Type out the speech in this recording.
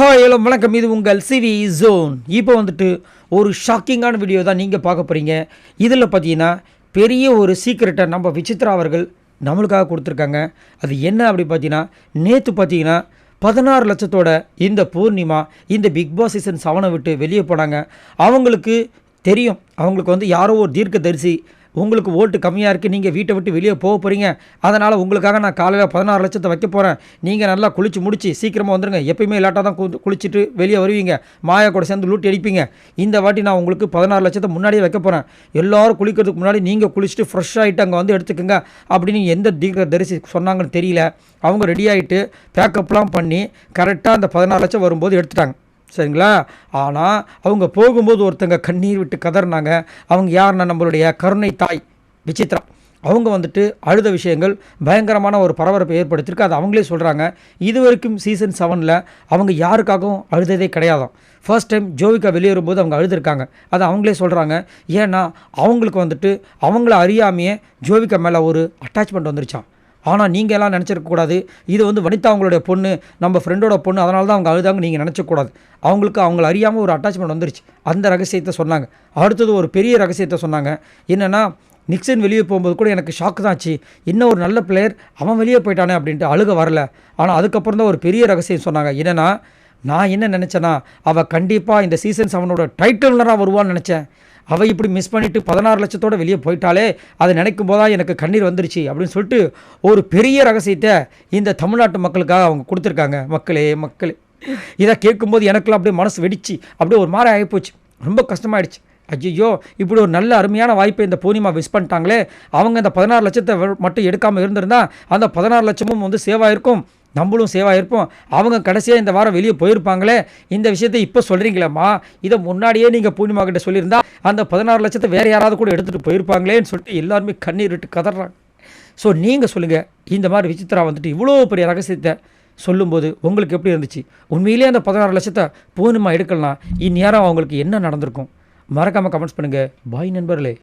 Hi hello வணக்கம். இது உங்கள் சிவி ஜோன். இப்போ வந்துட்டு ஒரு ஷாக்கிங்கான வீடியோ தான் நீங்கள் பார்க்க போகிறீங்க இதில் பார்த்தீங்கன்னா பெரிய ஒரு சீக்ரெட்டை நம்ம விசித்ரா அவர்கள் நம்மளுக்காக கொடுத்துருக்காங்க. அது என்ன அப்படி பார்த்தீங்கன்னா நேற்று பார்த்தீங்கன்னா பதினாறு லட்சத்தோட இந்த பூர்ணிமா இந்த பிக் பாஸ் சீசன் செவனை விட்டு வெளியே போனாங்க. அவங்களுக்கு தெரியும். அவங்களுக்கு வந்து யாரோ ஒரு தீர்க்க தரிசி உங்களுக்கு ஓட்டு கம்மியாக இருக்குது நீங்கள் வீட்டை விட்டு வெளியே போக போகிறீங்க அதனால் உங்களுக்காக நான் காலையில் பதினாறு லட்சத்தை வைக்க போகிறேன் நீங்கள் நல்லா குளிச்சு முடிச்சு சீக்கிரமாக வந்துடுங்க எப்பயுமே லேட்டாக தான் குளிச்சுட்டு வெளியே வருவீங்க. மாயா கூட சேர்ந்து லூட்டி அடிப்பீங்க. இந்த வாட்டி நான் உங்களுக்கு பதினாறு லட்சத்தை முன்னாடியே வைக்க போகிறேன் எல்லோரும் குளிக்கிறதுக்கு முன்னாடி நீங்கள் குளிச்சுட்டு ஃப்ரெஷ் ஆகிட்டு அங்கே வந்து எடுத்துக்கோங்க அப்படின்னு எந்த தீர்க்க தரிசி சொன்னாங்கன்னு தெரியல. அவங்க ரெடி ஆகிட்டு பேக்கப்லாம் பண்ணி கரெக்டாக அந்த பதினாறு லட்சம் வரும்போது எடுத்துட்டாங்க. சரிங்களா? ஆனால் அவங்க போகும்போது ஒருத்தங்க கண்ணீர் விட்டு கதறினாங்க. அவங்க யாருன்னா நம்மளுடைய கருணை தாய் விசித்ரா அவங்க வந்துட்டு அழுத விஷயங்கள் பயங்கரமான ஒரு பரபரப்பை ஏற்படுத்தியிருக்கு. அது அவங்களே சொல்கிறாங்க இது வரைக்கும் சீசன் செவனில் அவங்க யாருக்காகவும் அழுததே கிடையாதாம். ஃபர்ஸ்ட் டைம் ஜோவிகா வெளியேறும்போது அவங்க அழுதுருக்காங்க. அது அவங்களே சொல்கிறாங்க ஏன்னா அவங்களுக்கு வந்துட்டு அவங்கள அறியாமையே ஜோவிகா மேலே ஒரு அட்டாச்மெண்ட் வந்துருச்சான் ஆனால் நீங்கள் எல்லாம் நினச்சிருக்கக்கூடாது இது வந்து வனிதா அவங்களுடைய பொண்ணு நம்ம ஃப்ரெண்டோட பொண்ணு அதனால தான் அவங்க அழுதாங்க நீங்கள் நினச்சக்கூடாது அவங்களுக்கு அவங்கள அறியாமல் ஒரு அட்டாச்மெண்ட் வந்துருச்சு. அந்த ரகசியத்தை சொன்னாங்க. அடுத்தது ஒரு பெரிய ரகசியத்தை சொன்னாங்க. என்னென்னா நிக்சன் வெளியே போகும்போது கூட எனக்கு ஷாக் தான் ஆச்சு. இன்னும் ஒரு நல்ல பிளேயர் அவன் வெளியே போயிட்டானே அப்படின்ட்டு அழுக வரல. ஆனால் அதுக்கப்புறம் தான் ஒரு பெரிய ரகசியம் சொன்னாங்க. என்னென்னா நான் என்ன நினச்சேன்னா அவள் கண்டிப்பாக இந்த சீசன் செவனோட டைட்டில் வினராக வருவான்னு நினச்சேன். அவள் இப்படி மிஸ் பண்ணிவிட்டு பதினாறு லட்சத்தோட வெளியே போயிட்டாலே அதை நினைக்கும் போதாக எனக்கு கண்ணீர் வந்துருச்சு அப்படின்னு சொல்லிட்டு ஒரு பெரிய ரகசியத்தை இந்த தமிழ்நாட்டு மக்களுக்காக அவங்க கொடுத்துருக்காங்க. மக்களே மக்களே. இதை கேட்கும்போது எனக்குலாம் அப்படியே மனசு வெடிச்சு அப்படியே ஒரு மாதிரி ஆகிப்போச்சு. ரொம்ப கஷ்டமாயிடுச்சு. ஐயோ இப்படி ஒரு நல்ல அருமையான வாய்ப்பை இந்த பூர்ணிமா மிஸ் பண்ணிட்டாங்களே அவங்க இந்த பதினாறு லட்சத்தை மட்டும் எடுக்காமல் இருந்திருந்தா அந்த பதினாறு லட்சமும் வந்து சேவ் ஆயிருக்கும். நம்மளும் சேவ் இருப்போம். அவங்க கடைசியாக இந்த வாரம் வெளியே போயிருப்பாங்களே? இந்த விஷயத்தை இப்போ சொல்கிறீங்களேம்மா இதை முன்னாடியே நீங்கள் பூர்ணிமா கிட்ட சொல்லியிருந்தா அந்த பதினாறு லட்சத்தை வேறு யாராவது கூட எடுத்துகிட்டு போயிருப்பாங்களேன்னு சொல்லிட்டு எல்லாருமே கண்ணீர் விட்டு கதறாங்க. ஸோ நீங்கள் சொல்லுங்கள் இந்த மாதிரி விசித்ரா வந்துட்டு இவ்வளோ பெரிய ரகசியத்தை சொல்லும்போது உங்களுக்கு எப்படி இருந்துச்சு? உண்மையிலேயே அந்த பதினாறு லட்சத்தை பூர்ணிமா எடுக்கலாம். இந்நேரம் அவங்களுக்கு என்ன நடந்திருக்கும்? மறக்காமல் கமெண்ட்ஸ் பண்ணுங்கள் பாய் நண்பர்களே.